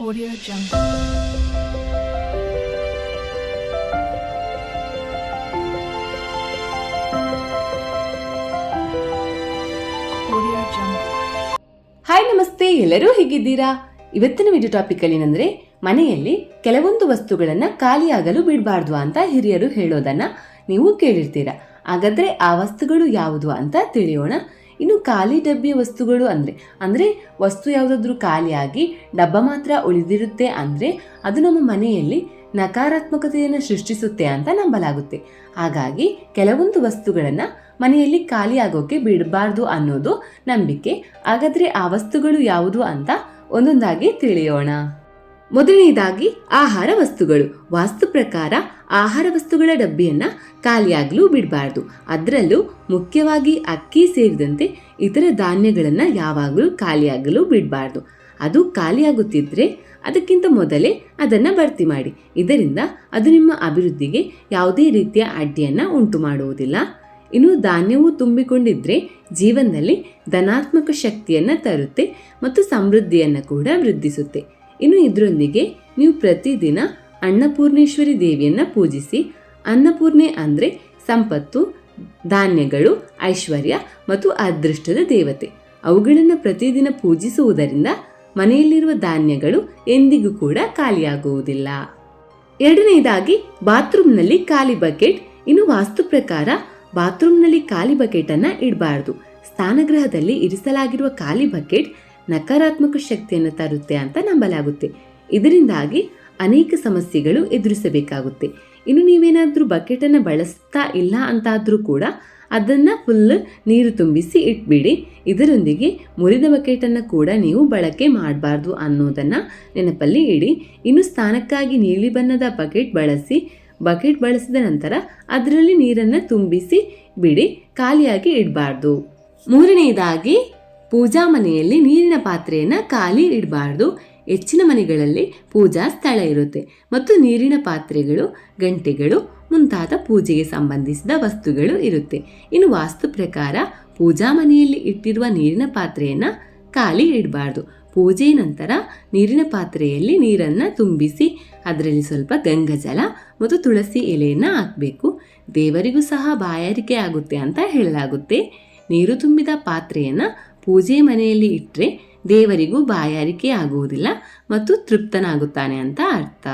Audio Jungle. Hi ನಮಸ್ತೆ. ಎಲ್ಲರೂ ಹೇಗಿದ್ದೀರಾ? ಇವತ್ತಿನ ವಿಡಿಯೋ ಟಾಪಿಕ್ ಅಲ್ಲಿ ಏನಂದ್ರೆ, ಮನೆಯಲ್ಲಿ ಕೆಲವೊಂದು ವಸ್ತುಗಳನ್ನ ಖಾಲಿಯಾಗಲು ಬಿಡಬಾರ್ದು ಅಂತ ಹಿರಿಯರು ಹೇಳೋದನ್ನ ನೀವು ಕೇಳಿರ್ತೀರಾ. ಹಾಗಾದ್ರೆ ಆ ವಸ್ತುಗಳು ಯಾವುದು ಅಂತ ತಿಳಿಯೋಣ. ಇನ್ನು ಖಾಲಿ ಡಬ್ಬಿಯ ವಸ್ತುಗಳು ಅಂದರೆ ಅಂದರೆ ವಸ್ತು ಯಾವುದಾದ್ರೂ ಖಾಲಿಯಾಗಿ ಡಬ್ಬ ಮಾತ್ರ ಉಳಿದಿರುತ್ತೆ ಅಂದರೆ ಅದು ನಮ್ಮ ಮನೆಯಲ್ಲಿ ನಕಾರಾತ್ಮಕತೆಯನ್ನು ಸೃಷ್ಟಿಸುತ್ತೆ ಅಂತ ನಂಬಲಾಗುತ್ತೆ. ಹಾಗಾಗಿ ಕೆಲವೊಂದು ವಸ್ತುಗಳನ್ನು ಮನೆಯಲ್ಲಿ ಖಾಲಿಯಾಗೋಕೆ ಬಿಡಬಾರ್ದು ಅನ್ನೋದು ನಂಬಿಕೆ. ಹಾಗಾದರೆ ಆ ವಸ್ತುಗಳು ಯಾವುದು ಅಂತ ಒಂದೊಂದಾಗಿ ತಿಳಿಯೋಣ. ಮೊದಲನೇದಾಗಿ ಆಹಾರ ವಸ್ತುಗಳು. ವಾಸ್ತು ಪ್ರಕಾರ ಆಹಾರ ವಸ್ತುಗಳ ಡಬ್ಬಿಯನ್ನ ಖಾಲಿಯಾಗಲೂ ಬಿಡಬಾರ್ದು. ಅದರಲ್ಲೂ ಮುಖ್ಯವಾಗಿ ಅಕ್ಕಿ ಸೇರಿದಂತೆ ಇತರ ಧಾನ್ಯಗಳನ್ನು ಯಾವಾಗಲೂ ಖಾಲಿಯಾಗಲು ಬಿಡಬಾರ್ದು. ಅದು ಖಾಲಿಯಾಗುತ್ತಿದ್ದರೆ ಅದಕ್ಕಿಂತ ಮೊದಲೇ ಅದನ್ನು ಭರ್ತಿ ಮಾಡಿ. ಇದರಿಂದ ಅದು ನಿಮ್ಮ ಅಭಿವೃದ್ಧಿಗೆ ಯಾವುದೇ ರೀತಿಯ ಅಡ್ಡಿಯನ್ನು ಉಂಟು ಮಾಡುವುದಿಲ್ಲ ಇನ್ನು ಧಾನ್ಯವು ತುಂಬಿಕೊಂಡಿದ್ದರೆ ಜೀವನದಲ್ಲಿ ಧನಾತ್ಮಕ ಶಕ್ತಿಯನ್ನು ತರುತ್ತೆ ಮತ್ತು ಸಮೃದ್ಧಿಯನ್ನು ಕೂಡ ವೃದ್ಧಿಸುತ್ತೆ. ಇನ್ನು ಇದರೊಂದಿಗೆ ನೀವು ಪ್ರತಿದಿನ ಅನ್ನಪೂರ್ಣೇಶ್ವರಿ ದೇವಿಯನ್ನು ಪೂಜಿಸಿ. ಅನ್ನಪೂರ್ಣೆ ಅಂದರೆ ಸಂಪತ್ತು, ಧಾನ್ಯಗಳು, ಐಶ್ವರ್ಯ ಮತ್ತು ಅದೃಷ್ಟದ ದೇವತೆ. ಅವುಗಳನ್ನು ಪ್ರತಿದಿನ ಪೂಜಿಸುವುದರಿಂದ ಮನೆಯಲ್ಲಿರುವ ಧಾನ್ಯಗಳು ಎಂದಿಗೂ ಕೂಡ ಖಾಲಿಯಾಗುವುದಿಲ್ಲ. ಎರಡನೇದಾಗಿ, ಬಾತ್ರೂಮ್ನಲ್ಲಿ ಖಾಲಿ ಬಕೆಟ್, ಇನ್ನು ವಾಸ್ತು ಪ್ರಕಾರ ಬಾತ್ರೂಮ್ನಲ್ಲಿ ಖಾಲಿ ಬಕೆಟನ್ನು ಇಡಬಾರ್ದು. ಸ್ಥಾನಗ್ರಹದಲ್ಲಿ ಇರಿಸಲಾಗಿರುವ ಖಾಲಿ ಬಕೆಟ್ ನಕಾರಾತ್ಮಕ ಶಕ್ತಿಯನ್ನು ತರುತ್ತೆ ಅಂತ ನಂಬಲಾಗುತ್ತೆ. ಇದರಿಂದಾಗಿ ಅನೇಕ ಸಮಸ್ಯೆಗಳು ಎದುರಿಸಬೇಕಾಗುತ್ತೆ. ಇನ್ನು ನೀವೇನಾದರೂ ಬಕೆಟನ್ನು ಬಳಸ್ತಾ ಇಲ್ಲ ಅಂತಾದರೂ ಕೂಡ ಅದನ್ನು ಫುಲ್ ನೀರು ತುಂಬಿಸಿ ಇಟ್ಬಿಡಿ. ಇದರೊಂದಿಗೆ ಮುರಿದ ಬಕೆಟನ್ನು ಕೂಡ ನೀವು ಬಳಕೆ ಮಾಡಬಾರ್ದು ಅನ್ನೋದನ್ನು ನೆನಪಲ್ಲಿ ಇಡಿ. ಇನ್ನು ಸ್ಥಾನಕ್ಕಾಗಿ ನೀಲಿ ಬಣ್ಣದ ಬಕೆಟ್ ಬಳಸಿ ಬಕೆಟ್ ಬಳಸಿದ ನಂತರ ಅದರಲ್ಲಿ ನೀರನ್ನು ತುಂಬಿಸಿ ಬಿಡಿ, ಖಾಲಿಯಾಗಿ ಇಡಬಾರ್ದು. ಮೂರನೆಯದಾಗಿ ಪೂಜಾ ಮನೆಯಲ್ಲಿ ನೀರಿನ ಪಾತ್ರೆಯನ್ನು ಖಾಲಿ ಇಡಬಾರ್ದು. ಹೆಚ್ಚಿನ ಮನೆಗಳಲ್ಲಿ ಪೂಜಾ ಸ್ಥಳ ಇರುತ್ತೆ. ಮತ್ತು ನೀರಿನ ಪಾತ್ರೆಗಳು, ಗಂಟೆಗಳು, ಮುಂತಾದ ಪೂಜೆಗೆ ಸಂಬಂಧಿಸಿದ ವಸ್ತುಗಳು ಇರುತ್ತೆ. ಇನ್ನು ವಾಸ್ತು ಪ್ರಕಾರ ಪೂಜಾ ಮನೆಯಲ್ಲಿ ಇಟ್ಟಿರುವ ನೀರಿನ ಪಾತ್ರೆಯನ್ನು ಖಾಲಿ ಇಡಬಾರ್ದು. ಪೂಜೆ ನಂತರ ನೀರಿನ ಪಾತ್ರೆಯಲ್ಲಿ ನೀರನ್ನು ತುಂಬಿಸಿ, ಅದರಲ್ಲಿ ಸ್ವಲ್ಪ ಗಂಗಜಲ ಮತ್ತು ತುಳಸಿ ಎಲೆಯನ್ನು ಹಾಕಬೇಕು. ದೇವರಿಗೂ ಸಹ ಬಾಯಾರಿಕೆ ಆಗುತ್ತೆ ಅಂತ ಹೇಳಲಾಗುತ್ತೆ. ನೀರು ತುಂಬಿದ ಪಾತ್ರೆಯನ್ನು ಪೂಜೆ ಮನೆಯಲ್ಲಿ ಇಟ್ಟರೆ ದೇವರಿಗೂ ಬಾಯಾರಿಕೆ ಆಗುವುದಿಲ್ಲ ಮತ್ತು ತೃಪ್ತನಾಗುತ್ತಾನೆ ಅಂತ ಅರ್ಥ.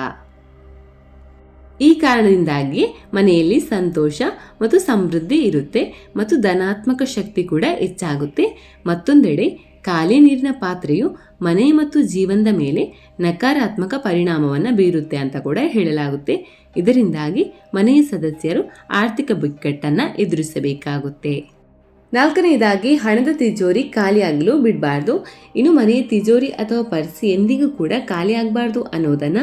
ಈ ಕಾರಣದಿಂದಾಗಿ ಮನೆಯಲ್ಲಿ ಸಂತೋಷ ಮತ್ತು ಸಮೃದ್ಧಿ ಇರುತ್ತೆ ಮತ್ತು ಧನಾತ್ಮಕ ಶಕ್ತಿ ಕೂಡ ಹೆಚ್ಚಾಗುತ್ತೆ. ಮತ್ತೊಂದೆಡೆ ಖಾಲಿ ನೀರಿನ ಪಾತ್ರೆಯು ಮನೆ ಮತ್ತು ಜೀವನದ ಮೇಲೆ ನಕಾರಾತ್ಮಕ ಪರಿಣಾಮವನ್ನು ಬೀರುತ್ತೆ ಅಂತ ಕೂಡ ಹೇಳಲಾಗುತ್ತೆ. ಇದರಿಂದಾಗಿ ಮನೆಯ ಸದಸ್ಯರು ಆರ್ಥಿಕ ಬಿಕ್ಕಟ್ಟನ್ನು ಎದುರಿಸಬೇಕಾಗುತ್ತೆ. ನಾಲ್ಕನೆಯದಾಗಿ ಹಣದ ತಿಜೋರಿ ಖಾಲಿಯಾಗಲು ಬಿಡಬಾರ್ದು. ಇನ್ನು ಮನೆಯ ತಿಜೋರಿ ಅಥವಾ ಪರ್ಸ್ ಎಂದಿಗೂ ಕೂಡ ಖಾಲಿ ಆಗಬಾರ್ದು ಅನ್ನೋದನ್ನ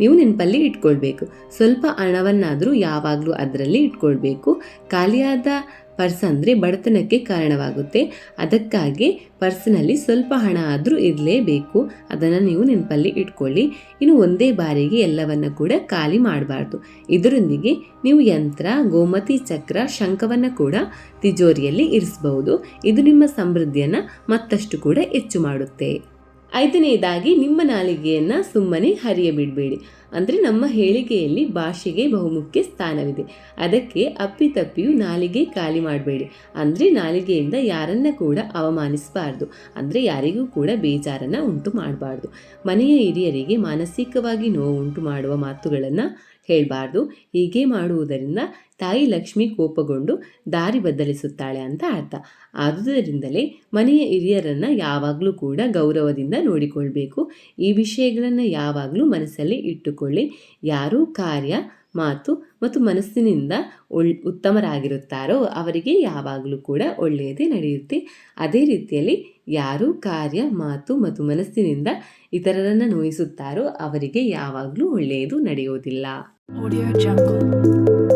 ನೀವು ನೆನಪಲ್ಲಿ ಇಟ್ಕೊಳ್ಬೇಕು. ಸ್ವಲ್ಪ ಹಣವನ್ನಾದರೂ ಯಾವಾಗಲೂ ಅದರಲ್ಲಿ ಇಟ್ಕೊಳ್ಬೇಕು. ಖಾಲಿಯಾದ ಪರ್ಸ್ ಅಂದರೆ ಬಡತನಕ್ಕೆ ಕಾರಣವಾಗುತ್ತೆ. ಅದಕ್ಕಾಗಿ ಪರ್ಸ್ನಲ್ಲಿ ಸ್ವಲ್ಪ ಹಣ ಆದರೂ ಇರಲೇಬೇಕು. ಅದನ್ನು ನೀವು ನೆನಪಲ್ಲಿ ಇಟ್ಕೊಳ್ಳಿ. ಇನ್ನು ಒಂದೇ ಬಾರಿಗೆ ಎಲ್ಲವನ್ನು ಕೂಡ ಖಾಲಿ ಮಾಡಬಾರ್ದು. ಇದರೊಂದಿಗೆ ನೀವು ಯಂತ್ರ, ಗೋಮತಿ, ಚಕ್ರ, ಶಂಖವನ್ನು ಕೂಡ ತಿಜೋರಿಯಲ್ಲಿ ಇರಿಸಬಹುದು. ಇದು ನಿಮ್ಮ ಸಮೃದ್ಧಿಯನ್ನು ಮತ್ತಷ್ಟು ಕೂಡ ಹೆಚ್ಚು ಮಾಡುತ್ತೆ. ಐದನೆಯದಾಗಿ ನಿಮ್ಮ ನಾಲಿಗೆಯನ್ನು ಸುಮ್ಮನೆ ಹರಿಯಬಿಡಬೇಡಿ. ಅಂದರೆ ನಮ್ಮ ಹೇಳಿಕೆಯಲ್ಲಿ ಭಾಷೆಗೆ ಬಹುಮುಖ್ಯ ಸ್ಥಾನವಿದೆ. ಅದಕ್ಕೆ ಅಪ್ಪಿತಪ್ಪಿಯು ನಾಲಿಗೆ ಖಾಲಿ ಮಾಡಬೇಡಿ. ಅಂದರೆ ನಾಲಿಗೆಯಿಂದ ಯಾರನ್ನ ಕೂಡ ಅವಮಾನಿಸಬಾರ್ದು. ಅಂದರೆ ಯಾರಿಗೂ ಕೂಡ ಬೇಜಾರನ್ನು ಉಂಟು ಮಾಡಬಾರ್ದು. ಮನೆಯ ಹಿರಿಯರಿಗೆ ಮಾನಸಿಕವಾಗಿ ನೋವು ಉಂಟು ಮಾಡುವ ಮಾತುಗಳನ್ನು ಹೇಳಬಾರ್ದು. ಹೀಗೆ ಮಾಡುವುದರಿಂದ ತಾಯಿ ಲಕ್ಷ್ಮಿ ಕೋಪಗೊಂಡು ದಾರಿ ಬದಲಿಸುತ್ತಾಳೆ ಅಂತ ಅರ್ಥ. ಆದುದರಿಂದಲೇ ಮನೆಯ ಹಿರಿಯರನ್ನು ಯಾವಾಗಲೂ ಕೂಡ ಗೌರವದಿಂದ ನೋಡಿಕೊಳ್ಬೇಕು. ಈ ವಿಷಯಗಳನ್ನು ಯಾವಾಗಲೂ ಮನಸ್ಸಲ್ಲಿ ಇಟ್ಟುಕೊಳ್ಳಿ. ಯಾರೂ ಕಾರ್ಯ, ಮಾತು ಮತ್ತು ಮನಸ್ಸಿನಿಂದ ಒಳ್, ಉತ್ತಮರಾಗಿರುತ್ತಾರೋ ಅವರಿಗೆ ಯಾವಾಗಲೂ ಕೂಡ ಒಳ್ಳೆಯದೇ ನಡೆಯುತ್ತೆ. ಅದೇ ರೀತಿಯಲ್ಲಿ ಯಾರು ಕಾರ್ಯ, ಮಾತು ಮತ್ತು ಮನಸ್ಸಿನಿಂದ ಇತರರನ್ನು ನೋಯಿಸುತ್ತಾರೋ ಅವರಿಗೆ ಯಾವಾಗಲೂ ಒಳ್ಳೆಯದು ನಡೆಯುವುದಿಲ್ಲ Audio Jungle.